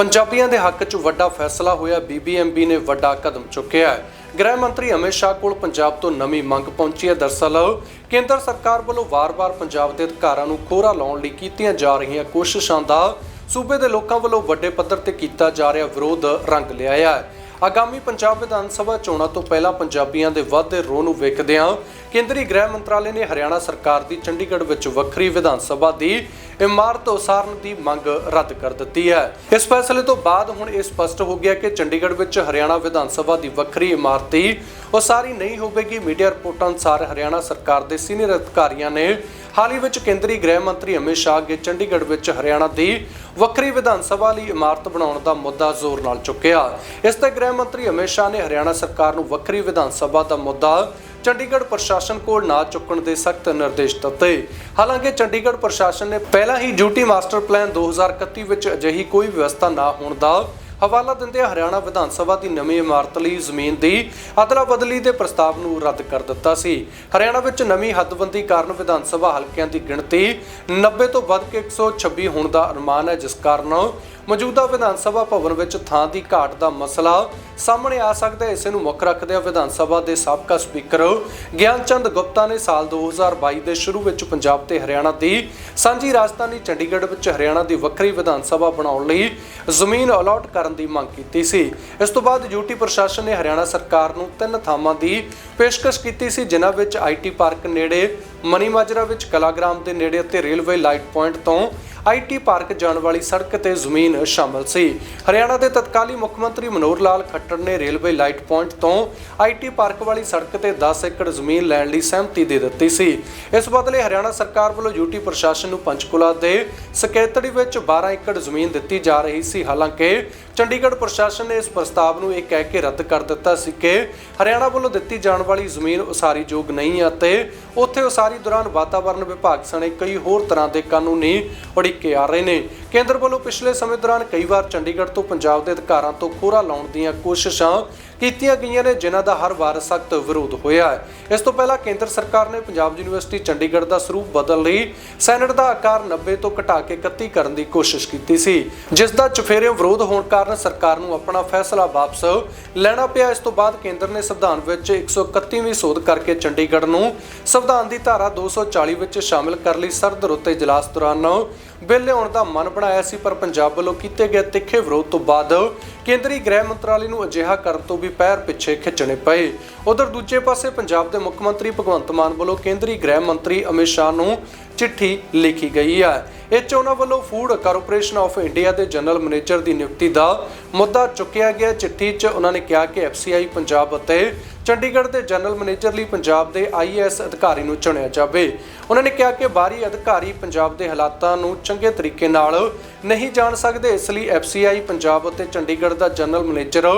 ਪੰਜਾਬੀਆਂ ਦੇ ਹੱਕ 'ਚ ਵੱਡਾ ਫੈਸਲਾ ਹੋਇਆ ਬੀਬੀਐਮਬੀ ਨੇ ਵੱਡਾ ਕਦਮ ਚੁੱਕਿਆ ਹੈ। ਗ੍ਰਹਿ ਮੰਤਰੀ ਅਮਿਤ ਸ਼ਾਹ ਕੋਲ ਪੰਜਾਬ ਤੋਂ ਨਵੀਂ ਮੰਗ ਪਹੁੰਚੀ ਹੈ। ਦਰਸਲ, ਕੇਂਦਰ ਸਰਕਾਰ ਵੱਲੋਂ ਵਾਰ-ਵਾਰ ਪੰਜਾਬ ਦੇ ਅਧਿਕਾਰਾਂ ਨੂੰ ਖੋਰਾ ਲਾਉਣ ਲਈ ਕੀਤੀਆਂ ਜਾ ਰਹੀਆਂ ਕੋਸ਼ਿਸ਼ਾਂ ਦਾ ਸੂਬੇ ਦੇ ਲੋਕਾਂ ਵੱਲੋਂ ਵੱਡੇ ਪੱਧਰ ਤੇ ਕੀਤਾ ਜਾ ਰਿਹਾ ਵਿਰੋਧ ਰੰਗ ਲਿਆ ਹੈ। ਆਗਾਮੀ ਪੰਜਾਬ ਵਿਧਾਨ ਸਭਾ ਚੋਣਾਂ ਤੋਂ ਪਹਿਲਾਂ ਪੰਜਾਬੀਆਂ ਦੇ ਵੱਧਦੇ ਰੋਹ ਨੂੰ ਵੇਖਦਿਆਂ ਕੇਂਦਰੀ ਗ੍ਰਹਿ ਮੰਤਰਾਲੇ ਨੇ ਹਰਿਆਣਾ ਸਰਕਾਰ ਦੀ ਚੰਡੀਗੜ੍ਹ ਵਿੱਚ ਵੱਖਰੀ ਵਿਧਾਨ ਸਭਾ ਦੀ ਇਮਾਰਤ ਉਸਾਰਨ ਦੀ ਮੰਗ ਰੱਦ ਕਰ ਦਿੱਤੀ ਹੈ। ਇਸ ਫੈਸਲੇ ਤੋਂ ਬਾਅਦ ਹੁਣ ਇਹ ਸਪਸ਼ਟ ਹੋ ਗਿਆ ਕਿ ਚੰਡੀਗੜ੍ਹ ਵਿੱਚ ਹਰਿਆਣਾ ਵਿਧਾਨ ਸਭਾ ਦੀ ਵੱਖਰੀ ਇਮਾਰਤ ਦੀ ਉਸਾਰੀ ਨਹੀਂ ਹੋਵੇਗੀ। ਮੀਡੀਆ ਰਿਪੋਰਟਾਂ ਅਨੁਸਾਰ ਹਰਿਆਣਾ ਸਰਕਾਰ ਦੇ ਸੀਨੀਅਰ ਅਧਿਕਾਰੀਆਂ ਨੇ ਹਾਲ ਹੀ ਵਿੱਚ ਕੇਂਦਰੀ ਗ੍ਰਹਿ ਮੰਤਰੀ ਅਮਿਤ ਸ਼ਾਹ ਅੱਗੇ ਚੰਡੀਗੜ੍ਹ ਵਿੱਚ ਹਰਿਆਣਾ ਦੀ ਵੱਖਰੀ ਵਿਧਾਨ ਸਭਾ ਲਈ ਇਮਾਰਤ ਬਣਾਉਣ ਦਾ ਮੁੱਦਾ ਜ਼ੋਰ ਨਾਲ ਚੁੱਕਿਆ। ਇਸ ਤੇ ਗ੍ਰਹਿ ਮੰਤਰੀ ਅਮਿਤ ਸ਼ਾਹ ਨੇ ਹਰਿਆਣਾ ਸਰਕਾਰ ਨੂੰ ਵੱਖਰੀ ਵਿਧਾਨ ਸਭਾ ਦਾ ਮੁੱਦਾ ਚੰਡੀਗੜ੍ਹ ਪ੍ਰਸ਼ਾਸਨ ਕੋਲ ਨਾ ਚੁੱਕਣ ਦੇ ਸਖਤ ਨਿਰਦੇਸ਼ ਦਿੱਤੇ। ਹਾਲਾਂਕਿ ਚੰਡੀਗੜ੍ਹ ਪ੍ਰਸ਼ਾਸਨ ਨੇ ਪਹਿਲਾਂ ਹੀ ਡਿਊਟੀ ਮਾਸਟਰ ਪਲਾਨ 2031 ਵਿੱਚ ਅਜਿਹੀ ਕੋਈ ਵਿਵਸਥਾ ਨਾ ਹੋਣ ਦਾ ਹਵਾਲਾ ਦਿੰਦੇ ਹਰਿਆਣਾ ਵਿਧਾਨ ਸਭਾ ਦੀ ਨਵੀਂ ਇਮਾਰਤ ਲਈ ਜ਼ਮੀਨ ਦੀ ਅਦਲਾ ਬਦਲੀ ਦੇ ਪ੍ਰਸਤਾਵ ਨੂੰ ਰੱਦ ਕਰ ਦਿੱਤਾ ਸੀ। ਹਰਿਆਣਾ ਵਿੱਚ ਨਵੀਂ ਹੱਦਬੰਦੀ ਕਾਰਨ ਵਿਧਾਨ ਸਭਾ ਹਲਕਿਆਂ ਦੀ ਗਿਣਤੀ 90 ਤੋਂ ਵੱਧ ਕੇ 126 ਹੋਣ ਦਾ ਅਨੁਮਾਨ ਹੈ, ਜਿਸ ਕਾਰਨ ਮੌਜੂਦਾ ਵਿਧਾਨ ਸਭਾ ਭਵਨ ਵਿੱਚ ਥਾਂ ਦੀ ਘਾਟ ਦਾ ਮਸਲਾ ਸਾਹਮਣੇ ਆ ਸਕਦਾ ਹੈ। ਇਸੇ ਨੂੰ ਮੁੱਖ ਰੱਖਦਿਆਂ ਵਿਧਾਨ ਸਭਾ ਦੇ ਸਾਬਕਾ ਸਪੀਕਰ ਗਿਆਨ ਚੰਦ ਗੁਪਤਾ ਨੇ ਸਾਲ 2022 ਦੇ ਸ਼ੁਰੂ ਵਿੱਚ ਪੰਜਾਬ ਤੇ ਹਰਿਆਣਾ ਦੀ ਸਾਂਝੀ ਰਾਜਧਾਨੀ ਚੰਡੀਗੜ੍ਹ ਵਿੱਚ ਹਰਿਆਣਾ ਦੀ ਵੱਖਰੀ ਵਿਧਾਨ ਸਭਾ ਬਣਾਉਣ ਲਈ ਜ਼ਮੀਨ ਅਲਾਟ ਕਰਨ ਦੀ ਮੰਗ ਕੀਤੀ ਸੀ। ਇਸ ਤੋਂ ਬਾਅਦ ਯੂਟੀ ਪ੍ਰਸ਼ਾਸਨ ਨੇ ਹਰਿਆਣਾ ਸਰਕਾਰ ਨੂੰ ਤਿੰਨ ਥਾਵਾਂ ਦੀ ਪੇਸ਼ਕਸ਼ ਕੀਤੀ ਸੀ, ਜਿਨ੍ਹਾਂ ਵਿੱਚ ਆਈਟੀ ਪਾਰਕ ਨੇੜੇ ਮਨੀ ਮਾਜਰਾ ਵਿੱਚ ਕਲਾਗ੍ਰਾਮ ਦੇ ਨੇੜੇ ਅਤੇ ਰੇਲਵੇ ਲਾਈਟ ਪੁਆਇੰਟ ਤੋਂ ਆਈਟੀ ਪਾਰਕ ਜਾਣ ਵਾਲੀ ਸੜਕ ਤੇ ਜ਼ਮੀਨ ਸ਼ਾਮਲ ਸੀ। ਹਰਿਆਣਾ ਦੇ ਤਤਕਾਲੀ ਮੁੱਖ ਮੰਤਰੀ ਮਨੋਹਰ ਲਾਲ ਖੱਟਰ ਨੇ ਰੇਲਵੇ ਲਾਈਟ ਪੁਆਇੰਟ ਤੋਂ ਆਈਟੀ ਪਾਰਕ ਵਾਲੀ ਸੜਕ ਤੇ 10 ਏਕੜ ਜ਼ਮੀਨ ਲੈਣ ਲਈ ਸਹਿਮਤੀ ਦੇ ਦਿੱਤੀ ਸੀ। ਇਸ ਬਦਲੇ ਹਰਿਆਣਾ ਸਰਕਾਰ ਵੱਲੋਂ ਯੂਟੀ ਪ੍ਰਸ਼ਾਸਨ ਨੂੰ ਪੰਚਕੁਲਾ ਦੇ ਸਕੇਤੜੀ ਵਿੱਚ 12 ਏਕੜ ਜ਼ਮੀਨ ਦਿੱਤੀ ਜਾ ਰਹੀ ਸੀ। ਹਾਲਾਂਕਿ ਚੰਡੀਗੜ੍ਹ ਪ੍ਰਸ਼ਾਸਨ ਨੇ ਇਸ ਪ੍ਰਸਤਾਵ ਨੂੰ ਇਹ ਕਹਿ ਕੇ ਰੱਦ ਕਰ ਦਿੱਤਾ ਸੀ ਕਿ ਹਰਿਆਣਾ ਵੱਲੋਂ ਦਿੱਤੀ ਜਾਣ ਵਾਲੀ ਜ਼ਮੀਨ ਉਸਾਰੀ ਯੋਗ ਨਹੀਂ ਹੈ ਅਤੇ ਉੱਥੇ ਉਸਾਰੀ ਦੌਰਾਨ ਵਾਤਾਵਰਣ ਵਿਭਾਗ ਸਣੇ ਕਈ ਹੋਰ ਤਰ੍ਹਾਂ ਦੇ ਕਾਨੂੰਨੀ ਕੇ ਆ ਰਹੇ ਨੇ। ਕੇਂਦਰ ਵੱਲੋਂ ਪਿਛਲੇ ਸਮੇਂ ਦੌਰਾਨ ਕਈ ਵਾਰ ਚੰਡੀਗੜ੍ਹ ਤੋਂ ਪੰਜਾਬ ਦੇ ਅਧਿਕਾਰਾਂ ਤੋਂ ਖੋਰਾ ਲਾਉਣ ਦੀਆਂ ਕੋਸ਼ਿਸ਼ਾਂ ਕੀਤੀਆਂ ਗਈਆਂ ਨੇ, ਜਿਨ੍ਹਾਂ ਦਾ ਹਰ ਵਾਰ ਸਖਤ ਵਿਰੋਧ ਹੋਇਆ ਹੈ। ਇਸ ਤੋਂ ਪਹਿਲਾਂ ਕੇਂਦਰ ਸਰਕਾਰ ਨੇ ਪੰਜਾਬ ਯੂਨੀਵਰਸਿਟੀ ਚੰਡੀਗੜ੍ਹ ਦਾ ਸਰੂਪ ਬਦਲ ਲਈ ਸੈਨੇਟ ਦਾ ਆਕਾਰ 90 ਤੋਂ ਘਟਾ ਕੇ 31 ਕਰਨ ਦੀ ਕੋਸ਼ਿਸ਼ ਕੀਤੀ ਸੀ। ਜਿਸ ਦਾ ਚੁਫੇਰਿਓਂ ਵਿਰੋਧ ਹੋਣ ਕਾਰਨ ਸਰਕਾਰ ਨੂੰ ਆਪਣਾ ਫੈਸਲਾ ਵਾਪਸ ਲੈਣਾ ਪਿਆ। ਇਸ ਤੋਂ ਬਾਅਦ ਕੇਂਦਰ ਨੇ ਸੰਵਿਧਾਨ ਵਿੱਚ 131ਵੀਂ ਸੋਧ ਕਰਕੇ ਚੰਡੀਗੜ੍ਹ ਨੂੰ ਸੰਵਿਧਾਨ ਦੀ ਧਾਰਾ 240 ਵਿੱਚ ਸ਼ਾਮਿਲ ਕਰਨ ਲਈ ਸਰਦ ਰੁੱਤ ਇਜਲਾਸ ਦੌਰਾਨ ਬਿੱਲ ਲਿਆਉਣ ਦਾ ਮਨ ਬਣਾਇਆ ਸੀ, ਪਰ ਪੰਜਾਬ ਵੱਲੋਂ ਕੀਤੇ ਗਏ ਤਿੱਖੇ ਵਿਰੋਧ ਤੋਂ ਬਾਅਦ ਕੇਂਦਰੀ ਗ੍ਰਹਿ ਮੰਤਰਾਲੇ ਨੂੰ ਅਜਿਹਾ ਕਰਨ ਤੋਂ ਵੀ ਪੈਰ ਪਿੱਛੇ ਖਿੱਚਣੇ ਪਏ। ਉਧਰ ਦੂਜੇ ਪਾਸੇ ਪੰਜਾਬ ਦੇ ਮੁੱਖ ਮੰਤਰੀ ਭਗਵੰਤ ਮਾਨ ਵੱਲੋਂ ਕੇਂਦਰੀ ਗ੍ਰਹਿ ਮੰਤਰੀ ਅਮਿਤ ਸ਼ਾਹ ਨੂੰ ਚਿੱਠੀ ਲਿਖੀ ਗਈ ਹੈ। ਇਹ 'ਚ ਉਹਨਾਂ ਵੱਲੋਂ ਫੂਡ ਕਾਰਪੋਰੇਸ਼ਨ ਆਫ ਇੰਡੀਆ ਦੇ ਜਨਰਲ ਮੈਨੇਜਰ ਦੀ ਨਿਯੁਕਤੀ ਦਾ ਮੁੱਦਾ ਚੁੱਕਿਆ ਗਿਆ। ਚਿੱਠੀ 'ਚ ਉਹਨਾਂ ਨੇ ਕਿਹਾ ਕਿ ਐਫਸੀਆਈ ਪੰਜਾਬ ਅਤੇ ਚੰਡੀਗੜ੍ਹ ਦੇ ਜਨਰਲ ਮੈਨੇਜਰ ਲਈ ਪੰਜਾਬ ਦੇ ਆਈਏਐਸ ਅਧਿਕਾਰੀ ਨੂੰ ਚੁਣਿਆ ਜਾਵੇ। ਉਹਨਾਂ ਨੇ ਕਿਹਾ ਕਿ ਬਾਹਰੀ ਅਧਿਕਾਰੀ ਪੰਜਾਬ ਦੇ ਹਾਲਾਤਾਂ ਨੂੰ ਚੰਗੇ ਤਰੀਕੇ ਨਾਲ ਨਹੀਂ ਜਾਣ ਸਕਦੇ, ਇਸ ਲਈ ਐਫਸੀਆਈ ਪੰਜਾਬ ਅਤੇ ਚੰਡੀਗੜ੍ਹ ਦਾ ਜਨਰਲ ਮੈਨੇਜਰ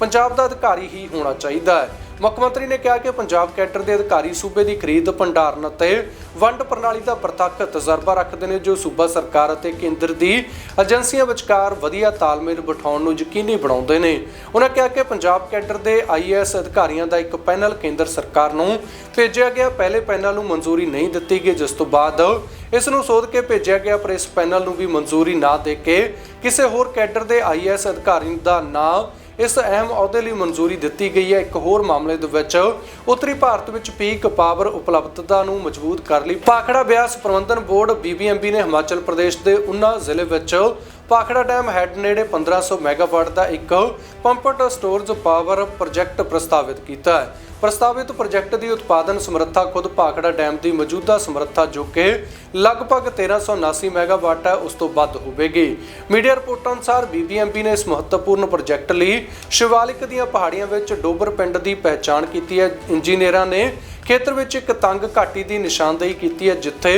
ਪੰਜਾਬ ਦਾ ਅਧਿਕਾਰੀ ਹੀ ਹੋਣਾ ਚਾਹੀਦਾ ਹੈ। ਮੁੱਖ ਮੰਤਰੀ ਨੇ ਕਿਹਾ ਕਿ ਪੰਜਾਬ ਕੈਡਰ ਦੇ ਅਧਿਕਾਰੀ ਸੂਬੇ ਦੀ ਖਰੀਦ, ਭੰਡਾਰਨ ਅਤੇ ਵੰਡ ਪ੍ਰਣਾਲੀ ਦਾ ਪ੍ਰਤੱਖ ਤਜਰਬਾ ਰੱਖਦੇ ਨੇ, ਜੋ ਸੂਬਾ ਸਰਕਾਰ ਅਤੇ ਕੇਂਦਰ ਦੀ ਏਜੰਸੀਆਂ ਵਿਚਕਾਰ ਵਧੀਆ ਤਾਲਮੇਲ ਬਿਠਾਉਣ ਨੂੰ ਯਕੀਨੀ ਬਣਾਉਂਦੇ ਨੇ। ਉਹਨਾਂ ਕਿਹਾ ਕਿ ਪੰਜਾਬ ਕੈਡਰ ਦੇ ਆਈਏਐਸ ਅਧਿਕਾਰੀਆਂ ਦਾ ਇੱਕ ਪੈਨਲ ਕੇਂਦਰ ਸਰਕਾਰ ਨੂੰ ਭੇਜਿਆ ਗਿਆ। ਪਹਿਲੇ ਪੈਨਲ ਨੂੰ ਮਨਜ਼ੂਰੀ ਨਹੀਂ ਦਿੱਤੀ ਗਈ, ਜਿਸ ਤੋਂ ਬਾਅਦ ਇਸ ਨੂੰ ਸੋਧ ਕੇ ਭੇਜਿਆ ਗਿਆ, ਪਰ ਇਸ ਪੈਨਲ ਨੂੰ ਵੀ ਮਨਜ਼ੂਰੀ ਨਾ ਦੇ ਕੇ ਕਿਸੇ ਹੋਰ ਕੈਡਰ ਦੇ ਆਈਏਐਸ ਅਧਿਕਾਰੀ ਦਾ ਨਾਂ ਇਸ ਅਹਿਮ ਅਹੁਦੇ ਲਈ ਮਨਜ਼ੂਰੀ ਦਿੱਤੀ ਗਈ ਹੈ। ਇੱਕ ਹੋਰ ਮਾਮਲੇ ਦੇ ਵਿੱਚ ਉੱਤਰੀ ਭਾਰਤ ਵਿੱਚ ਪੀਕ ਪਾਵਰ ਉਪਲਬਧਤਾ ਨੂੰ ਮਜ਼ਬੂਤ ਕਰਨ ਲਈ ਪਾਖੜਾ ਬਿਆਸ ਪ੍ਰਬੰਧਨ ਬੋਰਡ ਬੀਬੀਐਮਬੀ ਨੇ ਹਿਮਾਚਲ ਪ੍ਰਦੇਸ਼ ਦੇ ਉਨਾ ਜ਼ਿਲ੍ਹੇ ਵਿੱਚ ਪਾਖੜਾ ਡੈਮ ਹੈੱਡ ਨੇੜੇ 1500 ਮੈਗਾਵਾਟ ਦਾ ਇੱਕ ਪੰਪਟ ਸਟੋਰੇਜ ਪਾਵਰ ਪ੍ਰੋਜੈਕਟ ਪ੍ਰਸਤਾਵਿਤ ਕੀਤਾ ਹੈ। ਪ੍ਰਸਤਾਵਿਤ ਪ੍ਰੋਜੈਕਟ ਦੀ ਉਤਪਾਦਨ ਸਮਰੱਥਾ ਖੁਦ ਭਾਖੜਾ ਡੈਮ ਦੀ ਮੌਜੂਦਾ ਸਮਰੱਥਾ ਜੋ ਕਿ ਲਗਭਗ 1379 ਮੈਗਾਵਾਟ ਹੈ, ਉਸ ਤੋਂ ਵੱਧ ਹੋਵੇਗੀ। ਮੀਡੀਆ ਰਿਪੋਰਟਾਂ ਅਨੁਸਾਰ ਬੀਬੀਐਮਬੀ ਨੇ ਇਸ ਮਹੱਤਵਪੂਰਨ ਪ੍ਰੋਜੈਕਟ ਲਈ ਸ਼ਿਵਾਲਿਕ ਦੀਆਂ ਪਹਾੜੀਆਂ ਵਿੱਚ ਡੋਬਰ ਪਿੰਡ ਦੀ ਪਹਿਚਾਣ ਕੀਤੀ ਹੈ। ਇੰਜੀਨੀਅਰਾਂ ਨੇ ਖੇਤਰ ਵਿੱਚ ਇੱਕ ਤੰਗ ਘਾਟੀ ਦੀ ਨਿਸ਼ਾਨਦੇਹੀ ਕੀਤੀ ਹੈ, ਜਿੱਥੇ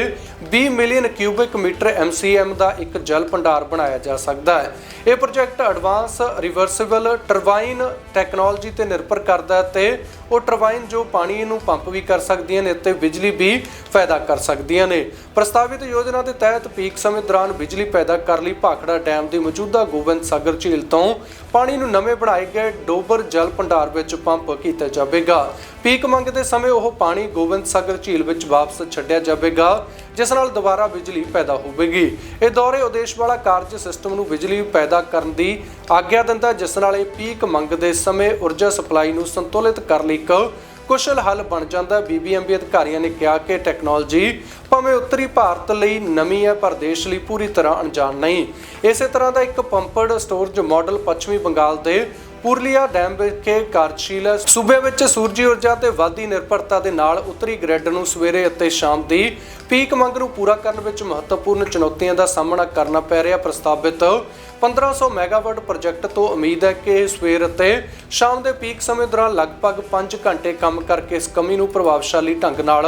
20 ਮਿਲੀਅਨ ਕਿਊਬਿਕ ਮੀਟਰ ਐਮਸੀਐਮ ਦਾ ਇੱਕ ਜਲ ਭੰਡਾਰ ਬਣਾਇਆ ਜਾ ਸਕਦਾ ਹੈ। ਇਹ project advance reversible turbine technology ਤੇ ਨਿਰਭਰ ਕਰਦਾ ਹੈ ਤੇ ਉਹ ਟਰਬਾਈਨ ਜੋ ਪਾਣੀ ਨੂੰ ਪੰਪ ਵੀ ਕਰ ਸਕਦੀਆਂ ਨੇ ਤੇ ਬਿਜਲੀ ਵੀ ਪੈਦਾ ਕਰ ਸਕਦੀਆਂ ਨੇ। ਪ੍ਰਸਤਾਵਿਤ ਯੋਜਨਾ ਦੇ ਤਹਿਤ ਪੀਕ ਸਮੇਂ ਦੌਰਾਨ ਬਿਜਲੀ ਪੈਦਾ ਕਰ ਲਈ ਭਾਖੜਾ ਡੈਮ ਦੀ ਮੌਜੂਦਾ ਗੋਬਿੰਦ ਸਾਗਰ ਝੀਲ ਤੋਂ ਪਾਣੀ ਨੂੰ ਨਵੇਂ ਬਣਾਏ ਗਏ ਡੋਬਰ ਜਲ ਭੰਡਾਰ ਵਿੱਚ ਪੰਪ ਕੀਤਾ ਜਾਵੇਗਾ। ਪੀਕ ਮੰਗ ਦੇ ਸਮੇਂ ਉਹ ਪਾਣੀ ਗੋਬਿੰਦ ਸਾਗਰ ਝੀਲ ਵਿੱਚ ਵਾਪਸ ਛੱਡਿਆ ਜਾਵੇਗਾ, ਜਿਸ ਨਾਲ ਦੁਬਾਰਾ ਬਿਜਲੀ ਪੈਦਾ ਹੋਵੇਗੀ। ਇਹ ਦੌਰੇ ਉਦੇਸ਼ ਵਾਲਾ ਕਾਰਜ ਸਿਸਟਮ ਨੂੰ ਬਿਜਲੀ ਪੈਦਾ ਕਰਨ ਦੀ ਆਗਿਆ ਦਿੰਦਾ ਜਿਸ ਨਾਲ ਇਹ ਪੀਕ ਮੰਗ ਦੇ ਸਮੇਂ ਊਰਜਾ ਸਪਲਾਈ ਨੂੰ ਸੰਤੁਲਿਤ ਕਰਨ ਲਈ ਇੱਕ ਕੁਸ਼ਲ ਹੱਲ ਬਣ ਜਾਂਦਾ ਹੈ। ਬੀਬੀਐਮਬੀ ਅਧਿਕਾਰੀਆਂ ਨੇ ਕਿਹਾ ਕਿ ਟੈਕਨੋਲੋਜੀ ਭਾਵੇਂ ਉੱਤਰੀ ਭਾਰਤ ਲਈ ਨਵੀਂ ਹੈ, ਪਰ ਦੇਸ਼ ਲਈ ਪੂਰੀ ਤਰ੍ਹਾਂ ਅਣਜਾਣ ਨਹੀਂ। ਇਸੇ ਤਰ੍ਹਾਂ ਦਾ ਇੱਕ ਪੰਪਡ ਸਟੋਰਜ ਮਾਡਲ ਪੱਛਮੀ ਬੰਗਾਲ ਦੇ ਪੁਰਲੀਆ ਡੈਮ ਵਿਖੇ ਕਾਰਜਸ਼ੀਲ ਹੈ। ਸੂਬੇ ਵਿੱਚ ਸੂਰਜੀ ਊਰਜਾ ਤੇ ਵਾਧੀ ਨਿਰਭਰਤਾ ਦੇ ਨਾਲ ਉੱਤਰੀ ਗ੍ਰਿਡ ਨੂੰ ਸਵੇਰੇ ਅਤੇ ਸ਼ਾਮ ਦੀ ਪੀਕ ਮੰਗ ਨੂੰ ਪੂਰਾ ਕਰਨ ਵਿੱਚ ਮਹੱਤਵਪੂਰਨ ਚੁਣੌਤੀਆਂ ਦਾ ਸਾਹਮਣਾ ਕਰਨਾ ਪੈ ਰਿਹਾ, ਪ੍ਰਸਤਾਵਿਤ 1500 ਮੈਗਾਵਾਟ ਪ੍ਰੋਜੈਕਟ ਤੋਂ ਉਮੀਦ ਹੈ ਕਿ ਇਹ ਸਵੇਰ ਅਤੇ ਸ਼ਾਮ ਦੇ ਪੀਕ ਸਮੇਂ ਦੌਰਾਨ ਲਗਭਗ 5 ਘੰਟੇ ਕੰਮ ਕਰਕੇ ਇਸ ਕਮੀ ਨੂੰ ਪ੍ਰਭਾਵਸ਼ਾਲੀ ਢੰਗ ਨਾਲ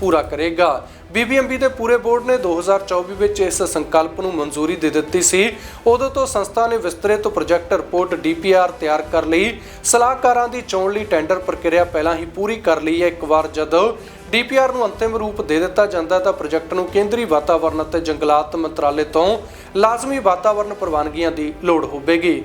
ਪੂਰਾ ਕਰੇਗਾ। ਬੀਬੀਐਮਬੀ ਦੇ ਪੂਰੇ ਬੋਰਡ ਨੇ 2024 ਵਿੱਚ ਇਸ ਸੰਕਲਪ ਨੂੰ ਮਨਜ਼ੂਰੀ ਦੇ ਦਿੱਤੀ ਸੀ। ਉਦੋਂ ਤੋਂ ਸੰਸਥਾ ਨੇ ਵਿਸਤ੍ਰਿਤ ਪ੍ਰੋਜੈਕਟ ਰਿਪੋਰਟ ਡੀਪੀਆਰ ਤਿਆਰ ਕਰ ਲਈ। ਸਲਾਹਕਾਰਾਂ ਦੀ ਚੋਣ ਲਈ ਟੈਂਡਰ ਪ੍ਰਕਿਰਿਆ ਪਹਿਲਾਂ ਹੀ ਪੂਰੀ ਕਰ ਲਈ ਹੈ। ਇੱਕ ਵਾਰ ਜਦੋਂ ਡੀਪੀਆਰ ਨੂੰ ਅੰਤਿਮ ਰੂਪ ਦੇ ਦਿੱਤਾ ਜਾਂਦਾ ਤਾਂ ਪ੍ਰੋਜੈਕਟ ਨੂੰ ਕੇਂਦਰੀ ਵਾਤਾਵਰਣ ਅਤੇ ਜੰਗਲਾਤ ਮੰਤਰਾਲੇ ਤੋਂ ਲਾਜ਼ਮੀ ਵਾਤਾਵਰਣ ਪ੍ਰਵਾਨਗੀਆਂ ਦੀ ਲੋੜ ਹੋਵੇਗੀ।